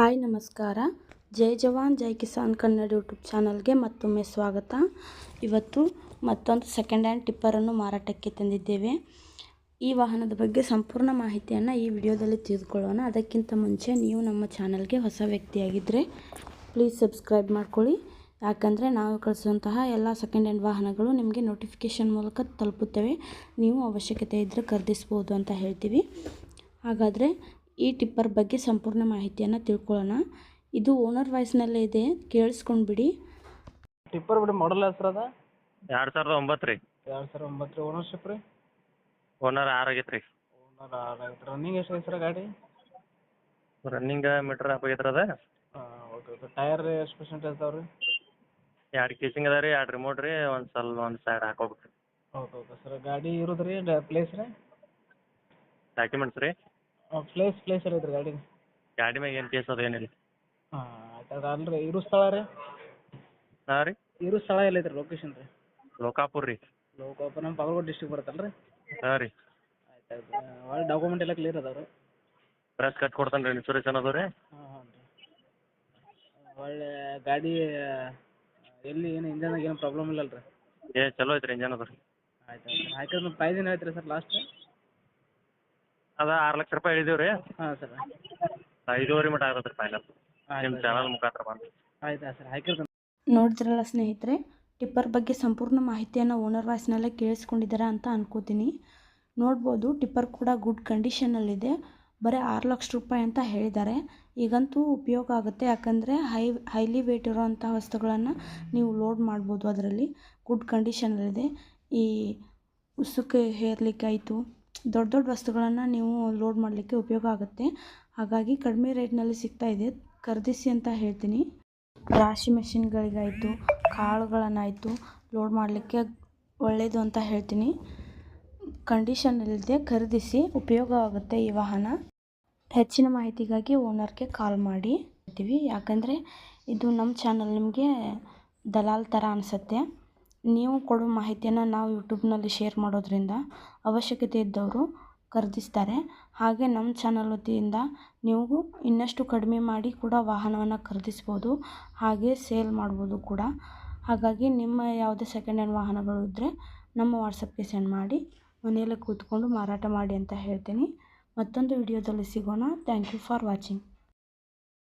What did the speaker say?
Hi, ನಮಸ್ಕಾರ. ಜೈ ಜವಾನ್, ಜೈ ಕಿಸಾನ್ ಕನ್ನಡ ಯೂಟ್ಯೂಬ್ ಚಾನಲ್ಗೆ ಮತ್ತೊಮ್ಮೆ ಸ್ವಾಗತ. ಇವತ್ತು ಮತ್ತೊಂದು ಸೆಕೆಂಡ್ ಹ್ಯಾಂಡ್ ಟಿಪ್ಪರನ್ನು ಮಾರಾಟಕ್ಕೆ ತಂದಿದ್ದೇವೆ. ಈ ವಾಹನದ ಬಗ್ಗೆ ಸಂಪೂರ್ಣ ಮಾಹಿತಿಯನ್ನು ಈ ವಿಡಿಯೋದಲ್ಲಿ ತಿಳಿದುಕೊಳ್ಳೋಣ. ಅದಕ್ಕಿಂತ ಮುಂಚೆ ನೀವು ನಮ್ಮ ಚಾನಲ್ಗೆ ಹೊಸ ವ್ಯಕ್ತಿಯಾಗಿದ್ದರೆ ಪ್ಲೀಸ್ ಸಬ್ಸ್ಕ್ರೈಬ್ ಮಾಡ್ಕೊಳ್ಳಿ. ಯಾಕಂದರೆ ನಾವು ಕಳಿಸುವಂತಹ ಎಲ್ಲ ಸೆಕೆಂಡ್ ಹ್ಯಾಂಡ್ ವಾಹನಗಳು ನಿಮಗೆ ನೋಟಿಫಿಕೇಷನ್ ಮೂಲಕ ತಲುಪುತ್ತವೆ. ನೀವು ಅವಶ್ಯಕತೆ ಇದ್ದರೆ ಖರೀದಿಸ್ಬೋದು ಅಂತ ಹೇಳ್ತೀವಿ. ಹಾಗಾದರೆ ಈ ಟಿಪ್ಪರ್ ಬಗ್ಗೆ ಸಂಪೂರ್ಣ ಮಾಹಿತಿಯನ್ನು ತಿಳ್ಕೊಳ್ಳೋಣ. ಇದು ಓನರ್ ವಾಯ್ಸ್ನಲ್ಲೇ ಇದೆ ಕೇಳಿಸ್ಕೊಂಡ್ಬಿಡಿ. ಟಿಪ್ಪರ್ ಬಿಡಿ ಮಾಡಲ್ ಹೆಸ್ರು ಅದ? ಎರಡು ಸಾವಿರದ ಒಂಬತ್ತು ರೀ. ಎರಡು ಸಾವಿರದ ಒಂಬತ್ತು ರೀ. ಓನರ್ಶಿಪ್ ರೀ? ಓನರ್ ಆರು ಆಗೈತೆ ರೀ ಓನರ್ ಆಗೈತೆ ರನ್ನಿಂಗ್ ಎಷ್ಟು ಐತೆ ಸರ್ ಗಾಡಿ? ರನ್ನಿಂಗ್ ಮೀಟ್ರ್ ಆಗೈತೆ ಅದ. ಹಾಂ ಓಕೆ ಓಕೆ ಟೈರ್ ಎಷ್ಟು ಪರ್ಸೆಂಟ್ ಇರ್ತಾವೆ ರೀ? ಎರಡು ಕೇಸಿಂಗ್ ಅದ ರೀ ಎರಡು ರಿಮೋಟ್ ರೀ ಒಂದು ಸಲ ಒಂದು ಸೈಡ್ ಹಾಕೋಬೇಕು ರೀ ಓಕೆ ಓಕೆ ಸರ್. ಗಾಡಿ ಇರೋದು ರೀ ಪ್ಲೇಸ್ ರೀ? ಡಾಕ್ಯುಮೆಂಟ್ಸ್ ರೀ. ಪ್ಲೇಸ್ ಪ್ಲೇಸ್ ಎಲ್ಲ ಐತ್ರಿ ಗಾಡಿ ಗಾಡಿ ಮ್ಯಾಗ ಏನು ಕೇಸ್ ಅದ ಏನಿಲ್ಲ. ಹಾಂ ಆಯ್ತು ಅದು ಅಲ್ರಿ ಇರೋ ಸ್ಥಳ ರೀ. ಹಾಂ ರೀ. ಇರೋ ಸ್ಥಳ ಎಲ್ಲ ಐತ್ರಿ ಲೊಕೇಶನ್ ರೀ? ಲೋಕಾಪುರ್ ರೀ. ಲೋಕಾಪುರ್ ನಮ್ಮ ಬಾಗಲಕೋಟೆ ಡಿಸ್ಟಿಕ್ ಬರುತ್ತಲ್ಲ ರೀ ಹಾಂ ರೀ. ಆಯ್ತು ಆಯ್ತು. ಒಳ್ಳೆ ಡಾಕ್ಯುಮೆಂಟ್ ಎಲ್ಲ ಕ್ಲಿಯರ್ ಅದಾವೆ ರೀ ಪ್ರೆಸ್ ಕಟ್ ಕೊಡ್ತಾನೆ ರೀ ಇನ್ಶೂರೆನ್ಸ್ ಅನ್ನೋದು ರೀ? ಹಾಂ ಹಾಂ ರೀ. ಒಳ್ಳೆ ಗಾಡಿ ಎಲ್ಲಿ ಏನು ಇಂಜನ್ದಾಗ ಏನು ಪ್ರಾಬ್ಲಮ್ ಇಲ್ಲಲ್ಲ ರೀ ಏ ಚಲೋ ಐತ್ರಿ ಇಂಜನ್ ಅದ. ರೀ ಆಯ್ತು ಆಯ್ತು. ಹಾಕಿದ್ರೆ ಪ್ರೈಸ್ ಏನು ಹೇಳ್ತೀರಿ ಸರ್ ಲಾಸ್ಟ್ ಅದ ಆರು ಲಕ್ಷ ರೂಪಾಯಿ ಹೇಳಿದೀವಿ ರೀ ಹಾಂ ಸರ್. ಐದೂವರೆ ಮಟ ಆಗತ್ತೆ ರೀ ಫೈನಲ್ ನಿಮ್ಮ ಆಯ್ತು ಚಾನಲ್ ಮುಖಾಂತರ ಬಂದು. ಆಯ್ತು ಸರ್. ಹಾಕಿರ್ತೀನಿ. ನೋಡಿದ್ರಲ್ಲ ಸ್ನೇಹಿತರೆ ಟಿಪ್ಪರ್ ಬಗ್ಗೆ ಸಂಪೂರ್ಣ ಮಾಹಿತಿಯನ್ನು ಓನರ್ ವಾಯ್ಸ್ನಲ್ಲೇ ಕೇಳಿಸ್ಕೊಂಡಿದ್ದಾರೆ ಅಂತ ಅನ್ಕೋತೀನಿ. ನೋಡ್ಬೋದು ಟಿಪ್ಪರ್ ಕೂಡ ಗುಡ್ ಕಂಡೀಷನಲ್ಲಿದೆ ಬರೀ ಆರು ಲಕ್ಷ ರೂಪಾಯಿ ಅಂತ ಹೇಳಿದ್ದಾರೆ. ಈಗಂತೂ ಉಪಯೋಗ ಆಗುತ್ತೆ. ಯಾಕಂದರೆ ಹೈ ಹೈಲಿ ವೇಟ್ ಇರೋವಂಥ ವಸ್ತುಗಳನ್ನು ನೀವು ಲೋಡ್ ಮಾಡ್ಬೋದು ಅದರಲ್ಲಿ. ಗುಡ್ ಕಂಡೀಷನಲ್ಲಿದೆ ಈ ಉಸುಕು ಹೇರ್ಲಿಕ್ಕೆ ಆಯಿತು. ದೊಡ್ಡ ದೊಡ್ಡ ವಸ್ತುಗಳನ್ನು ನೀವು ಲೋಡ್ ಮಾಡಲಿಕ್ಕೆ ಉಪಯೋಗ ಆಗುತ್ತೆ. ಹಾಗಾಗಿ ಕಡಿಮೆ ರೇಟ್ನಲ್ಲಿ ಸಿಗ್ತಾ ಇದೆ. ಖರೀದಿಸಿ ಅಂತ ಹೇಳ್ತೀನಿ. ರಾಶಿ ಮೆಷಿನ್ಗಳಿಗಾಯಿತು, ಕಾಳುಗಳನ್ನಾಯಿತು ಲೋಡ್ ಮಾಡಲಿಕ್ಕೆ ಒಳ್ಳೆಯದು ಅಂತ ಹೇಳ್ತೀನಿ. ಕಂಡೀಷನ್ ಇಲ್ಲದೆ ಖರೀದಿಸಿ ಉಪಯೋಗ ಆಗುತ್ತೆ ಈ ವಾಹನ. ಹೆಚ್ಚಿನ ಮಾಹಿತಿಗಾಗಿ ಓನರ್ಗೆ ಕಾಲ್ ಮಾಡಿ ಯಾಕಂದರೆ ಇದು ನಮ್ಮ ಚಾನಲ್ ನಿಮಗೆ ದಲಾಲ್ ಥರ ಅನಿಸುತ್ತೆ. ನೀವು ಕೊಡೋ ಮಾಹಿತಿಯನ್ನು ನಾವು ಯೂಟ್ಯೂಬ್ನಲ್ಲಿ ಶೇರ್ ಮಾಡೋದ್ರಿಂದ ಅವಶ್ಯಕತೆ ಇದ್ದವರು ಖರೀದಿಸ್ತಾರೆ. ಹಾಗೆ ನಮ್ಮ ಚಾನಲ್ ವತಿಯಿಂದ ನೀವು ಇನ್ನಷ್ಟು ಕಡಿಮೆ ಮಾಡಿ ಕೂಡ ವಾಹನವನ್ನು ಖರೀದಿಸ್ಬೋದು, ಹಾಗೆ ಸೇಲ್ ಮಾಡ್ಬೋದು ಕೂಡ. ಹಾಗಾಗಿ ನಿಮ್ಮ ಯಾವುದೇ ಸೆಕೆಂಡ್ ಹ್ಯಾಂಡ್ ವಾಹನಗಳು ಇದ್ದರೆ ನಮ್ಮ ವಾಟ್ಸಪ್ಗೆ ಸೆಂಡ್ ಮಾಡಿ, ಮನೆಯಲ್ಲೇ ಕೂತ್ಕೊಂಡು ಮಾರಾಟ ಮಾಡಿ ಅಂತ ಹೇಳ್ತೀನಿ. ಮತ್ತೊಂದು ವಿಡಿಯೋದಲ್ಲಿ ಸಿಗೋಣ. Thank you for watching